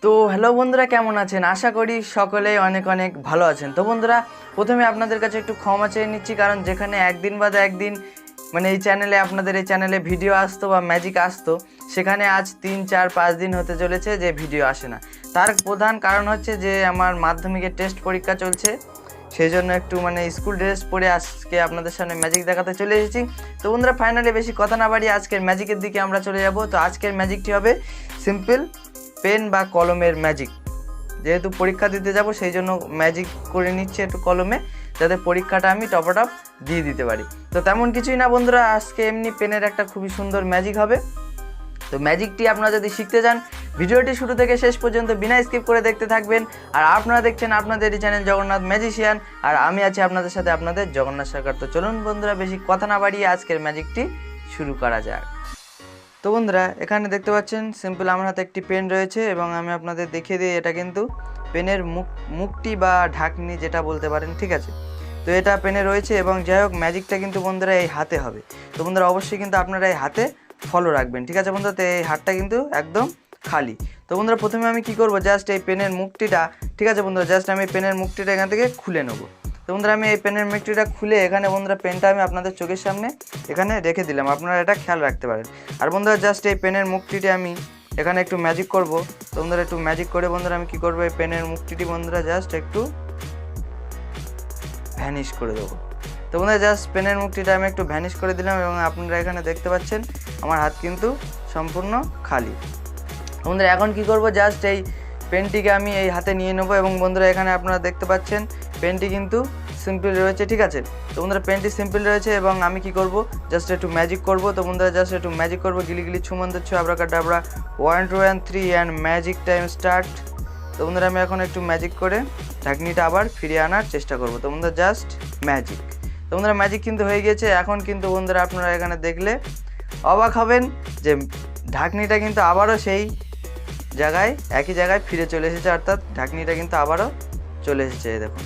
তো হ্যালো বন্ধুরা, কেমন আছেন? আশা করি সকলেই অনেক অনেক ভালো আছেন। তো বন্ধুরা, প্রথমে আপনাদের কাছে একটু ক্ষমা চেয়ে নিচ্ছি, কারণ যেখানে একদিন বাদে একদিন মানে এই চ্যানেলে আপনাদের এই চ্যানেলে ভিডিও আসতো বা ম্যাজিক আসতো, সেখানে আজ তিন, চার, পাঁচ দিন হতে চলেছে যে ভিডিও আসে না। তার প্রধান কারণ হচ্ছে যে, আমার মাধ্যমিকের টেস্ট পরীক্ষা চলছে সেই জন্য একটু মানে স্কুল ড্রেস পরে আজকে আপনাদের সামনে ম্যাজিক দেখাতে চলে এসেছি। তো বন্ধুরা ফাইনালি বেশি কথা না বাড়িয়ে আজকের ম্যাজিকের দিকে আমরা চলে যাব। তো আজকের ম্যাজিকটি হবে সিম্পল পেন বা কলমের ম্যাজিক যেহেতু পরীক্ষা দিতে যাব, সেই জন্য ম্যাজিক করে নিচ্ছে একটু কলমে, যাতে পরীক্ষাটা আমি টপাটপ দিয়ে দিতে পারি। তো তেমন কিছুই না বন্ধুরা, আজকে এমনি পেনের একটা খুবই সুন্দর ম্যাজিক হবে। তো ম্যাজিকটি আপনারা যদি শিখতে চান, ভিডিওটি শুরু থেকে শেষ পর্যন্ত বিনা স্কিপ করে দেখতে থাকবেন। আর আপনারা দেখছেন আপনাদের এই চ্যানেল জগন্নাথ ম্যাজিশিয়ান আর আমি আছি আপনাদের সাথে আপনাদের জগন্নাথ সরকার তো চলুন বন্ধুরা, বেশি কথা না বাড়িয়ে আজকের ম্যাজিকটি শুরু করা যাক। তো বন্ধুরা, এখানে দেখতে পাচ্ছেন সিম্পল আমার হাতে একটি পেন রয়েছে এবং আমি আপনাদের দেখিয়ে দিই এটা কিন্তু পেনের মুখ, মুখটি বা ঢাকনি যেটা বলতে পারেন, ঠিক আছে? তো এটা পেনে রয়েছে এবং যাই হোক ম্যাজিকটা কিন্তু বন্ধুরা এই হাতে হবে। তো বন্ধুরা, অবশ্যই কিন্তু আপনারা এই হাতে ফলো রাখবেন, ঠিক আছে বন্ধুরা? তো এই হাতটা কিন্তু একদম খালি। তো বন্ধুরা, প্রথমে আমি কি করব? জাস্ট এই পেনের মুখটিটা, ঠিক আছে বন্ধুরা? জাস্ট আমি পেনের মুখটিটা এখান থেকে খুলে নেব। তো বন্ধুরা, আমি এই পেনের মুখটিটা খুলে এখানে বন্ধুরা পেনটা আমি আপনাদের চোখের সামনে এখানে রেখে দিলাম। আপনারা এটা খেয়াল রাখতে পারেন। আর বন্ধুরা জাস্ট এই পেনের মুখটিতে আমি এখানে একটু ম্যাজিক করব। তো বন্ধুরা, একটু ম্যাজিক করে বন্ধুরা, আমি কি করব? এই পেনের মুখটিটি বন্ধুরা জাস্ট একটু ভ্যানিশ করে দেবো। তো বন্ধুরা জাস্ট পেনের মুখটিটা আমি একটু ভ্যানিশ করে দিলাম এবং আপনারা এখানে দেখতে পাচ্ছেন, আমার হাত কিন্তু সম্পূর্ণ খালি। বন্ধুরা, এখন কি করব? জাস্ট এই পেনটিকে আমি এই হাতে নিয়ে নেব এবং বন্ধুরা, এখানে আপনারা দেখতে পাচ্ছেন পেনটি কিন্তু সিম্পল রয়েছে, ঠিক আছে? তো বন্ধুরা, পেনটি সিম্পল রয়েছে এবং আমি কি করব? জাস্ট একটু ম্যাজিক করব। তো বন্ধুরা, জাস্ট একটু ম্যাজিক করব। গিলি গিলি ছুমন্ত ছ abracadabra one two one three and magic time start তো বন্ধুরা, আমি এখন একটু ম্যাজিক করে ঢাকনিটা আবার ফিরিয়ে আনার চেষ্টা করব। তো বন্ধুরা, জাস্ট ম্যাজিক তো বন্ধুরা ম্যাজিক কিন্তু হয়ে গিয়েছে। এখন কিন্তু বন্ধুরা, আপনারা এখানে দেখলে অবাক হবেন যে ঢাকনিটা কিন্তু আবারও সেই জায়গায়, একই জায়গায় ফিরে চলে এসেছে। অর্থাৎ ঢাকনিটা কিন্তু আবারও চলে এসেছে দেখুন।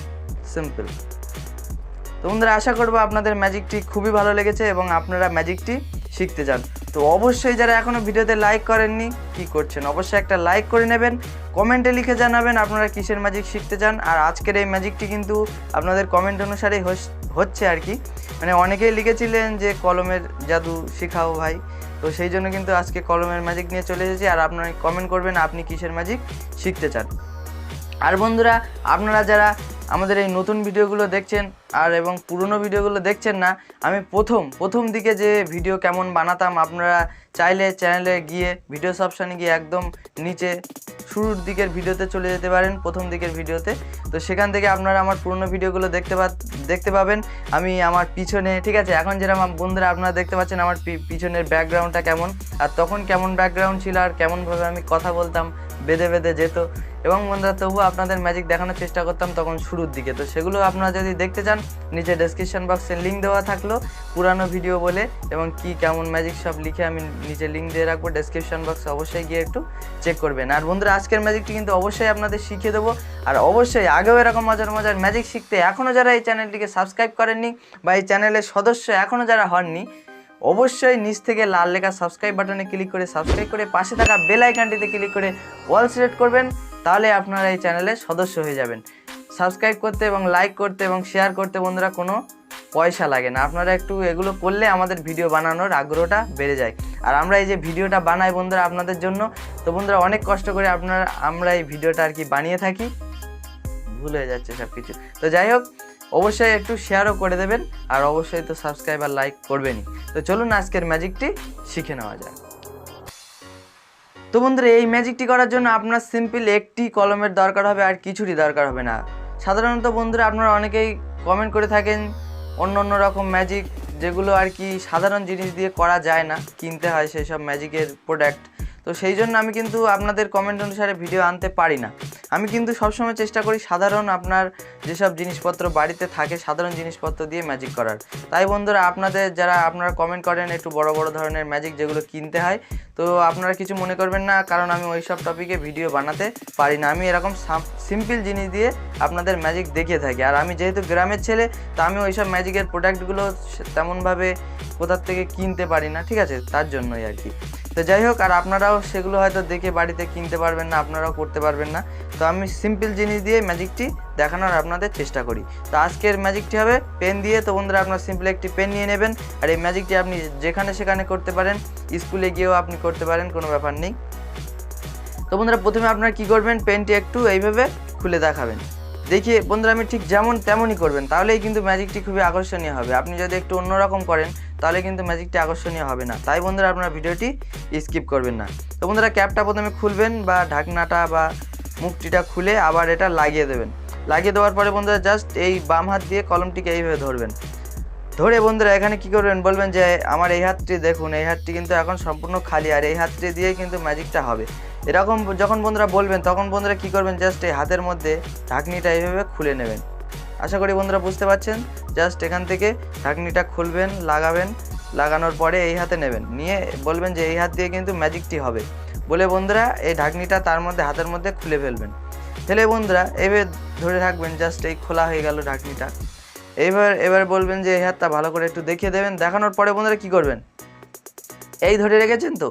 সিম্পল। তো বন্ধুরা, আশা করব আপনাদের ম্যাজিকটি খুবই ভালো লেগেছে এবং আপনারা ম্যাজিকটি শিখতে চান। তো অবশ্যই যারা এখনও ভিডিওতে লাইক করেননি, কি করছেন? অবশ্যই একটা লাইক করে নেবেন, কমেন্টে লিখে জানাবেন আপনারা কিসের ম্যাজিক শিখতে চান। আর আজকের এই ম্যাজিকটি কিন্তু আপনাদের কমেন্ট অনুসারেই হচ্ছে আর কি। মানে অনেকেই লিখেছিলেন যে কলমের জাদু শেখাও ভাই। তো সেই জন্য কিন্তু আজকে কলমের ম্যাজিক নিয়ে চলে এসেছি। আর আপনারা কমেন্ট করবেন আপনি কিসের ম্যাজিক শিখতে চান। আর বন্ধুরা, আপনারা যারা আমাদের এই নতুন ভিডিওগুলো দেখছেন আর এবং পুরনো ভিডিওগুলো দেখছেন না, আমি প্রথম প্রথম দিকে যে ভিডিও কেমন বানাতাম, আপনারা চাইলে চ্যানেলে গিয়ে ভিডিও অপশানে গিয়ে একদম নিচে শুরুর দিকের ভিডিওতে চলে যেতে পারেন, প্রথম দিকের ভিডিওতে। তো সেখান থেকে আপনারা আমার পুরনো ভিডিওগুলো দেখতে পা দেখতে পাবেন। আমি আমার পিছনে, ঠিক আছে, এখন যেরকম বন্ধুরা আপনারা দেখতে পাচ্ছেন আমার পিছনের ব্যাকগ্রাউন্ডটা কেমন। আর তখন কেমন ব্যাকগ্রাউন্ড ছিল আর কেমনভাবে আমি কথা বলতাম, বেঁধে বেঁধে যেত। এবং বন্ধুরা, তবুও আপনাদের ম্যাজিক দেখানোর চেষ্টা করতাম তখন শুরুর দিকে। তো সেগুলো আপনারা যদি দেখতে চান, নিচে ডেসক্রিপশন বক্সে লিঙ্ক দেওয়া থাকল পুরানো ভিডিও বলে, এবং কি কেমন ম্যাজিক সব লিখে আমি নিচে লিঙ্ক দিয়ে রাখব ডেসক্রিপশন বক্সে অবশ্যই গিয়ে একটু চেক করবেন। আর বন্ধুরা, আজকের ম্যাজিকটি কিন্তু অবশ্যই আপনাদের শিখিয়ে দেবো। আর অবশ্যই আগেও এরকম মজার মজার ম্যাজিক শিখতে এখনও যারা এই চ্যানেলটিকে সাবস্ক্রাইব করেননি বা এই চ্যানেলের সদস্য এখনও যারা হননি, অবশ্যই নিচ থেকে লাল লেখা সাবস্ক্রাইব বাটনে ক্লিক করে সাবস্ক্রাইব করে পাশে থাকা বেল আইকনটিতে ক্লিক করে অল সিলেক্ট করবেন। তাহলে আপনারা এই চ্যানেলে সদস্য হয়ে যাবেন। সাবস্ক্রাইব করতে এবং লাইক করতে এবং শেয়ার করতে বন্ধুরা কোনো পয়সা লাগে না। আপনারা একটু এগুলো করলে আমাদের ভিডিও বানানোর আগ্রহটা বেড়ে যায়। আর আমরা এই যে ভিডিওটা বানাই বন্ধুরা আপনাদের জন্য, তো বন্ধুরা অনেক কষ্ট করে আপনারা, আমরা এই ভিডিওটা আর কি বানিয়ে থাকি। ভুল হয়ে যাচ্ছে সব কিছু তো যাই হোক, অবশ্যই একটু শেয়ারও করে দেবেন। আর অবশ্যই তো সাবস্ক্রাইব আর লাইক করবেনই। তো চলুন আজকের ম্যাজিকটি শিখে নেওয়া যাক। তো বন্ধুরা, এই ম্যাজিকটি করার জন্য আপনার সিম্পল একটি কলমের দরকার হবে আর কিছুরই দরকার হবে না। সাধারণত বন্ধুরা, আপনারা অনেকেই কমেন্ট করে থাকেন অন্য অন্য রকম ম্যাজিক যেগুলো আর কি সাধারণ জিনিস দিয়ে করা যায় না, কিনতে হয় সেই সব ম্যাজিকের প্রোডাক্ট তো সেই জন্য আমি কিন্তু আপনাদের কমেন্ট অনুসারে ভিডিও আনতে পারি না। আমি কিন্তু সবসময় চেষ্টা করি সাধারণ আপনার যেসব জিনিসপত্র বাড়িতে থাকে, সাধারণ জিনিসপত্র দিয়ে ম্যাজিক করার। তাই বন্ধুরা, আপনাদের যারা আপনারা কমেন্ট করেন একটু বড় বড় ধরনের ম্যাজিক যেগুলো কিনতে হয়, তো আপনারা কিছু মনে করবেন না, কারণ আমি ওই সব টপিকে ভিডিও বানাতে পারি না। আমি এরকম সিম্পল জিনিস দিয়ে আপনাদের ম্যাজিক দেখিয়ে থাকি। আর আমি যেহেতু গ্রামের ছেলে, তা আমি ওই সব ম্যাজিকের প্রোডাক্টগুলো তেমনভাবে কোথার থেকে কিনতে পারি না, ঠিক আছে? তার জন্যই আর কি। তো যাই হোক, আর আপনারাও সেগুলো হয়তো দেখে বাড়িতে কিনতে পারবেন না, আপনারাও করতে পারবেন না। তো আমি সিম্পল জিনিস দিয়ে ম্যাজিকটি দেখানোর আপনাদের চেষ্টা করি। তো আজকের ম্যাজিকটি হবে পেন দিয়ে। তো বন্ধুরা, আপনার সিম্পল একটি পেন নিয়ে নেবেন। আর এই ম্যাজিকটি আপনি যেখানে সেখানে করতে পারেন স্কুলে গিয়েও আপনি করতে পারেন, কোনো ব্যাপার নেই। তো বন্ধুরা, প্রথমে আপনারা কী করবেন? পেনটি একটু এইভাবে খুলে দেখাবেন। দেখিয়ে বন্ধুরা আমি ঠিক যেমন তেমনই করবেন, তাহলেই কিন্তু ম্যাজিকটি খুবই আকর্ষণীয় হবে। আপনি যদি একটু অন্যরকম করেন, তাহলে কিন্তু ম্যাজিকটি আকর্ষণীয় হবে না। তাই বন্ধুরা, আপনারা ভিডিওটি স্কিপ করবেন না। তো বন্ধুরা ক্যাপটা প্রথমে খুলবেন বা ঢাকনাটা বা মুখটিটা খুলে আবার এটা লাগিয়ে দেবেন। লাগিয়ে দেওয়ার পরে বন্ধুরা, জাস্ট এই বাম হাত দিয়ে কলমটিকে এইভাবে ধরবেন। ধরে বন্ধুরা, এখানে কি করবেন? বলবেন যে, আমার এই হাতটি দেখুন, এই হাতটি কিন্তু এখন সম্পূর্ণ খালি, আর এই হাতটি দিয়ে কিন্তু ম্যাজিকটা হবে। এরকম যখন বন্ধুরা বলবেন, তখন বন্ধুরা কি করবেন জাস্ট এই হাতের মধ্যে ঢাকনিটা এইভাবে খুলে নেবেন। আশা করি বন্ধুরা বুঝতে পারছেন জাস্ট এখান থেকে ঢাকনিটা খুলবেন, লাগাবেন, লাগানোর পরে এই হাতে নেবেন। নিয়ে বলবেন যে এই হাত দিয়ে কিন্তু ম্যাজিকটি হবে। বলে বন্ধুরা, এই ঢাকনিটা তার মধ্যে, হাতের মধ্যে খুলে ফেলবেন। ফেলে বন্ধুরা, এভাবে ধরে রাখবেন জাস্ট এই খোলা হয়ে গেল ঢাকনিটা। এইবার এবার বলবেন যে এই হাতটা ভালো করে একটু দেখিয়ে দেবেন। দেখানোর পরে বন্ধুরা কি করবেন? এই ধরে রেখেছেন তো?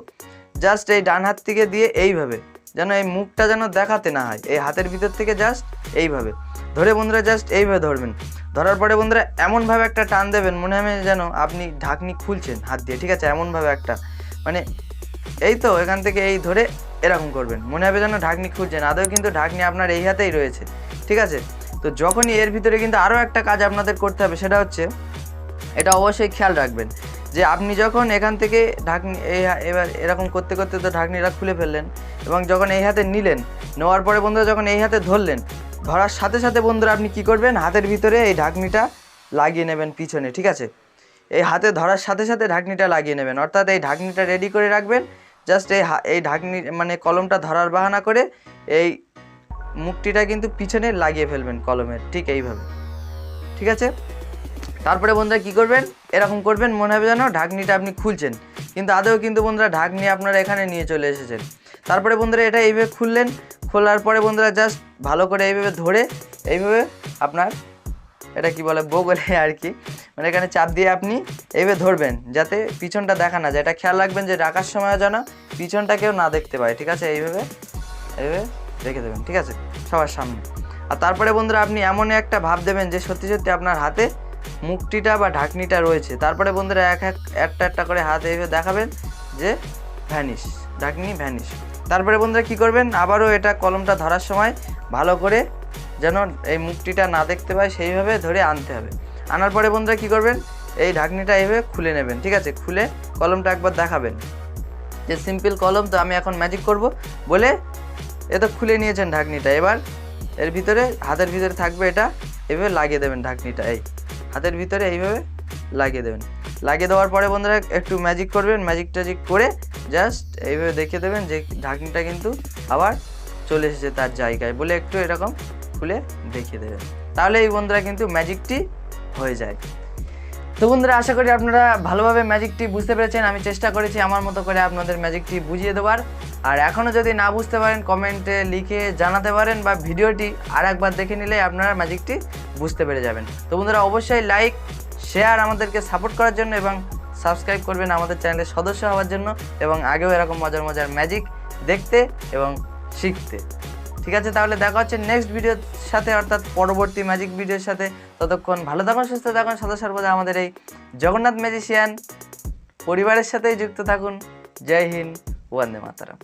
জাস্ট এই ডান হাত থেকে দিয়ে এইভাবে, যেন এই মুখটা যেন দেখাতে না হয়। এই হাতের ভিতর থেকে জাস্ট এইভাবে। ধরে বন্ধুরা জাস্ট এইভাবে ধরবেন। ধরার পরে বন্ধুরা এমনভাবে একটা টান দেবেন, মনে হবে যেন আপনি ঢাকনি খুলছেন হাত দিয়ে, ঠিক আছে? এমনভাবে একটা। মানে এই তো, এখান থেকে এই ধরে এরকম করবেন। মনে হবে যেন ঢাকনি খুলছেন। আদৌ কিন্তু ঢাকনি আপনার এই হাতেই রয়েছে, ঠিক আছে? তো যখনই এর ভিতরে কিন্তু আরও একটা কাজ আপনাদের করতে হবে, সেটা হচ্ছে এটা অবশ্যই খেয়াল রাখবেন। যে আপনি যখন এখান থেকে ঢাকনি, এই এবার এরকম করতে করতে তো ঢাকনিটা খুলে ফেললেন এবং যখন এই হাতে নিলেন, নেওয়ার পরে বন্ধুরা যখন এই হাতে ধরলেন, ধরার সাথে সাথে বন্ধুরা আপনি কি করবেন? হাতের ভিতরে এই ঢাকনিটা লাগিয়ে নেবেন পিছনে, ঠিক আছে? এই হাতে ধরার সাথে সাথে ঢাকনিটা লাগিয়ে নেবেন। অর্থাৎ এই ঢাকনিটা রেডি করে রাখবেন জাস্ট এই এই ঢাকনি মানে কলমটা ধরার বাহানা করে এই মুখটিটা কিন্তু পিছনে লাগিয়ে ফেলবেন কলমের, ঠিক এইভাবে। ঠিক আছে? তারপরে বন্ধুরা কি করবেন? এরকম করবেন, মনে হবে যেন ঢাকনিটা আপনি খুলছেন। কিন্তু আদৌ কিন্তু বন্ধুরা ঢাকনি আপনারা এখানে নিয়ে চলে এসেছেন। তারপরে বন্ধুরা এটা এইভাবে খুললেন, খোলার পরে বন্ধুরা জাস্ট ভালো করে এইভাবে ধরে এইভাবে আপনার এটা কি বলে, বগলে আর কি মানে এখানে চাপ দিয়ে আপনি এইভাবে ধরবেন, যাতে পিছনটা দেখা না যায়। এটা খেয়াল রাখবেন যে রাখার সময় যেন পিছনটা কেউ না দেখতে পায়, ঠিক আছে? এইভাবে এইভাবে রেখে দেবেন, ঠিক আছে? সবার সামনে। আর তারপরে বন্ধুরা আপনি এমন একটা ভাব দেবেন যে সত্যি সত্যি আপনার হাতে মুক্তিটা বা ঢাকনিটা রয়েছে। তারপরে বন্ধুরা এক এক, একটা একটা করে হাত এভাবে দেখাবেন যে ভ্যানিশ ঢাকনি ভ্যানিশ তারপরে বন্ধুরা কি করবেন? আবারও এটা কলমটা ধরার সময় ভালো করে যেন এই মুক্তিটা না দেখতে পায়, সেইভাবে ধরে আনতে হবে। আনার পরে বন্ধুরা কি করবেন? এই ঢাকনিটা এইভাবে খুলে নেবেন, ঠিক আছে? খুলে কলমটা একবার দেখাবেন। যে সিম্পল কলম, তো আমি এখন ম্যাজিক করব। বলে এ তো খুলে নিয়েছেন ঢাকনিটা। এবার এর ভিতরে, হাতের ভিতরে থাকবে এটা, এভাবে লাগিয়ে দেবেন ঢাকনিটা, এই। হাতের ভিতরে এইভাবে লাগিয়ে দেবেন। লাগিয়ে দেওয়ার পরে বন্ধুরা একটু ম্যাজিক করবেন ম্যাজিক ট্যাজিক করে জাস্ট এইভাবে দেখিয়ে দেবেন যে ঢাকনিটা কিন্তু আবার চলে এসেছে তার জায়গায় বলে একটু এরকম খুলে দেখিয়ে দেবেন। তাহলে এই বন্ধুরা কিন্তু ম্যাজিকটি হয়ে যায়। তো বন্ধুরা, আশা করি আপনারা ভালোভাবে ম্যাজিকটি বুঝতে পেরেছেন। আমি চেষ্টা করেছি আমার মতো করে আপনাদের ম্যাজিকটি বুঝিয়ে দেওয়ার। আর এখনও যদি না বুঝতে পারেন কমেন্টে লিখে জানাতে পারেন বা ভিডিওটি আর একবার দেখে নিলে আপনারা ম্যাজিকটি বুঝতে পেরে যাবেন। তো বন্ধুরা, অবশ্যই লাইক শেয়ার আমাদেরকে সাপোর্ট করার জন্য এবং সাবস্ক্রাইব করবেন আমাদের চ্যানেলের সদস্য হওয়ার জন্য এবং আগেও এরকম মজার মজার ম্যাজিক দেখতে এবং শিখতে। ঠিক আছে? তাহলে দেখা হচ্ছে নেক্সট ভিডিওর সাথে, অর্থাৎ পরবর্তী ম্যাজিক ভিডিওর সাথে। ততক্ষণ ভালো থাকুন, সুস্থ থাকুন, সদা সর্বদা আমাদের এই জগন্নাথ ম্যাজিশিয়ান পরিবারের সাথেই যুক্ত থাকুন। জয় হিন্দ ওয়ান্দে মাতারাম।